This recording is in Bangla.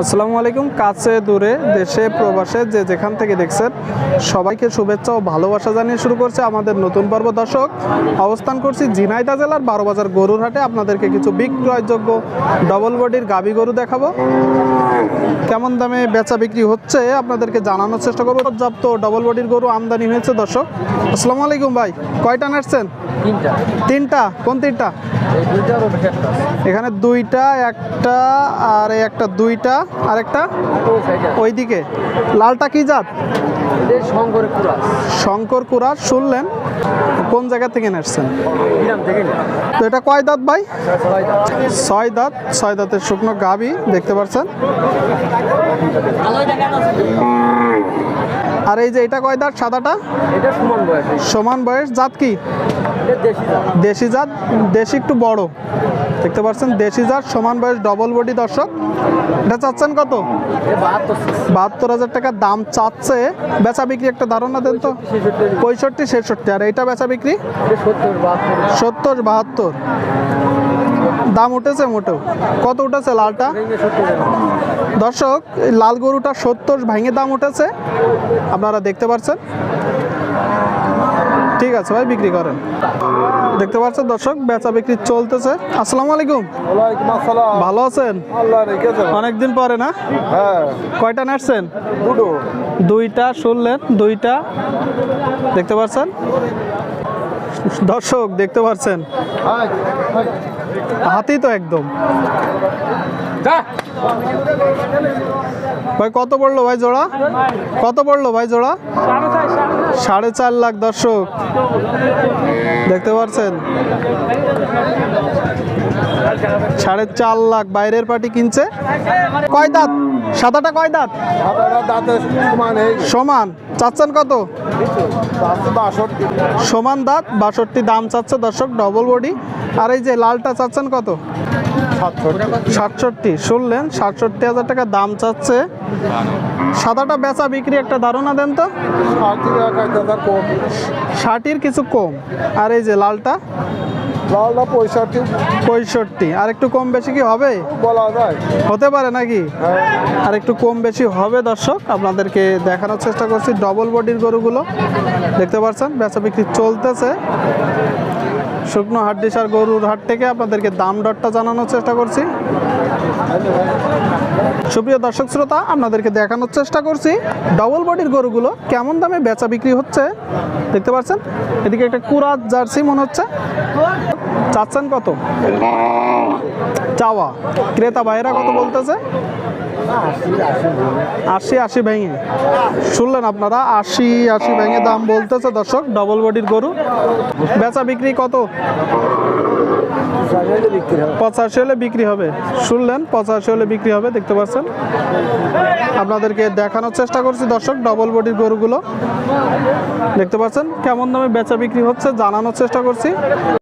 আসসালামু আলাইকুম। কাছে দূরে দেশে প্রবাসে যে যেখান থেকে দেখছেন সবাইকে শুভেচ্ছা ও ভালোবাসা জানিয়ে শুরু করছে আমাদের নতুন পর্ব। দর্শক অবস্থান করছি ঝিনাইদা জেলার বারো বাজার গরুর হাটে। আপনাদেরকে কিছু বিক্রয়যোগ্য ডবল বডির গাবি গরু দেখাবো। কেমন দামে বেচা বিক্রি হচ্ছে আপনাদেরকে জানানোর চেষ্টা করব। পর্যাপ্ত ডবল বডির গরু আমদানি হয়েছে দর্শক। আসসালামু আলাইকুম ভাই কয়টা তিনটা। তিনটা? কোন তিনটা? এখানে দুইটা একটা আর একটা দুইটা আর একটা ওইদিকে। লালটা কি জাত? শঙ্কর কুরাস শুনলেন। কোন জায়গা থেকে থেকে তো এটা কয় দাঁত ভাই? ছয় দাঁত। ছয় দাঁতের শুকনো গাবি দেখতে পাচ্ছেন আর এই যে এটা কয় দাঁত সাদাটা? এটা সমান বয়স। জাত কি? দেশি জাত। দেশি জাত দেশি একটু বড়। দেখতে পাচ্ছেন, দেশি জাত সমান বয়স ডবল বডি দর্শক। এটা চাচ্ছেন কত? বাহাত্তর হাজার টাকা দাম চাচ্ছে। বেচা বিক্রি একটা ধারণা দেন তো। পঁয়ষট্টি, ছেষট্টি। আর এইটা বেচা বিক্রি? সত্তর, বাহাত্তর। দাম উঠেছে মোটেও। কত উঠেছে লালটা। দর্শক লাল গরুটা সত্তর, ভাঙে দাম উঠেছে। আপনারা দেখতে পাচ্ছেন। ঠিক আছে ভাই বিক্রি করেন। দেখতে পাচ্ছেন দর্শক বেচা বিক্রি চলতেছে। আসসালামু আলাইকুম। ওয়ালাইকুম আসসালাম। ভালো আছেন? আল্লাহ রেখেছেন অনেকদিন পরে না? হ্যাঁ। কয়টা নাড়ছেন দুটো। দুইটা শুনলেন দুইটা। দেখতে পাচ্ছেন? দর্শক দেখতে পাচ্ছেন? হাতি তো একদম। ভাই কত পড়ল ভাই জোড়া? কত পড়ল ভাই জোড়া? সাড়ে চার লাখ দর্শক। দেখতে পাচ্ছেন? সাড়ে চার লাখ। বাইরের পার্টি কিনছে। কয় দাঁত? সাদাটা কয় দাঁত? সমান চাচ্ছেন কত? সমান দাঁত বাষট্টি দাম চাচ্ছে দর্শক ডবল বডি আর এই যে লালটা চাচ্ছেন কত? সাতষট্টি। শুনলেন সাতষট্টি হাজার টাকা দাম চাচ্ছে। সাদাটা বেচা বিক্রি একটা ধারণা দেন তো। ষাটির কিছু কম। আর এই যে লালটা? লালটা পঁয়ষট্টি। পঁয়ষট্টি। আর একটু কম বেশি কি হবে? বলা যায়। হতে পারে নাকি? হ্যাঁ। আর একটু কম বেশি হবে দর্শক। আপনাদেরকে দেখানোর চেষ্টা করছি ডবল বডির গরুগুলো। দেখতে পাচ্ছেন? বেচা বিক্রি চলতেছে। শুকনো হাড্ডিসার গরুর হাট থেকে আপনাদেরকে দাম দরটা জানানোর চেষ্টা করছি। সুপ্রিয় দর্শক শ্রোতা, আপনাদেরকে দেখানোর চেষ্টা করছি ডবল বডির গরুগুলো কেমন দামে বেচা বিক্রি হচ্ছে। দেখতে পাচ্ছেন? এদিকে একটা কুরাত জার্সি মনে হচ্ছে। চাচ্ছেন কত? চাওয়া। ক্রেতা ভাইয়েরা কত বলতেছে? আশি আশি ভেঙে। শুনলেন আপনারা, আশি আশি ভেঙে দাম বলতেছে দর্শক ডবল বডির গরু। বেচা বিক্রি কত? পঁচাশি হলে বিক্রি হবে। শুনলেন, পঁচাশি হলে বিক্রি হবে, দেখতে পাচ্ছেন? আপনাদেরকে দেখানোর চেষ্টা করছি, দর্শক ডবল বডির গরুগুলো। দেখতে পাচ্ছেন, কেমন দামে বেচা বিক্রি হচ্ছে, জানানোর চেষ্টা করছি।